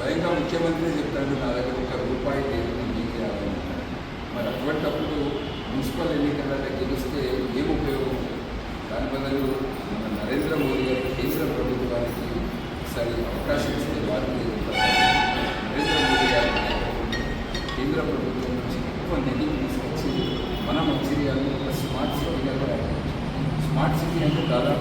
ముఖ్యమంత్రి చెప్తాడు నా దగ్గర ఒక రూపాయి లేదు మీకే మరి అటువంటప్పుడు మున్సిపల్ ఎన్నికలలో గెలిస్తే ఏం ఉపయోగం? దాని బదులు మన నరేంద్ర మోదీ గారి కేంద్ర ప్రభుత్వానికి సరి అవకాశం ఇస్తే భారతీయ నరేంద్ర మోదీ గారి కేంద్ర ప్రభుత్వం నుంచి ఎక్కువ నిధులు తీసుకొచ్చి మన మంచిర్యాలను ఒక స్మార్ట్ సిటీగా స్మార్ట్ సిటీ అంటే దాదాపు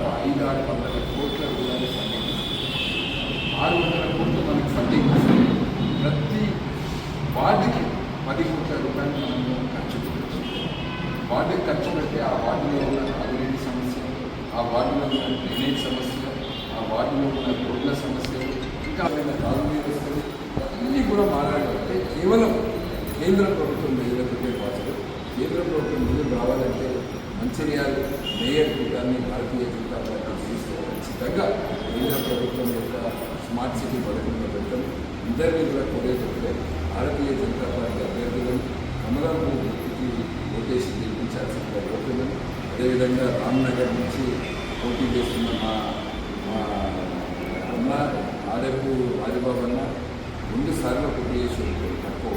వార్డుకి ఖర్చు పెట్టి ఆ వార్డులో ఉన్న తాగునీటి సమస్య ఆ వార్డులో ఉన్న డ్రైనేజ్ సమస్య ఆ వార్డులో ఉన్న రోడ్ల సమస్యలు ఇంకా ఏమైనా తాగునీరు వస్తుంది అన్నీ కూడా మారాలంటే కేవలం కేంద్ర ప్రభుత్వం మీద పెట్టే పాటు కేంద్ర ప్రభుత్వం నిధులు రావాలంటే మంచిర్యాల మేయర్ కూటాన్ని భారతీయ జనతా పార్టీ తీసుకోవాలి. ఖచ్చితంగా కేంద్ర ప్రభుత్వం యొక్క స్మార్ట్ సిటీ పథకంలో పెట్టడం ఇద్దరిని కూడా కోరేటప్పుడే భారతీయ జనతా పార్టీ అభ్యర్థులను కమలాపూర్ వ్యక్తికి ఓటేసింది గెలిపించాల్సిందిగా కోరుతున్నాను అదేవిధంగా రామ్నగర్ నుంచి పోటీ చేస్తున్న మా మా అన్న ఆడపు ఆదిబాబు అన్న రెండు సార్లు పోటీ చేసి తక్కువ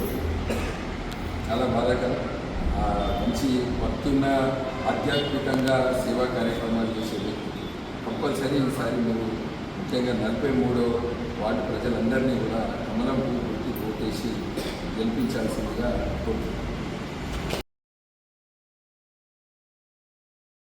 చాలా బాధాకరం. మంచి భక్తున్న ఆధ్యాత్మికంగా సేవా కార్యక్రమాలు చేసే వ్యక్తి. కంపల్సరీ ఈసారి మీరు ముఖ్యంగా నలభై మూడో వార్డు ప్రజలందరినీ కూడా కమలం పువ్వు గుర్తు ఓటేసి గెలిపించాల్సిందిగా కోరుతున్నాను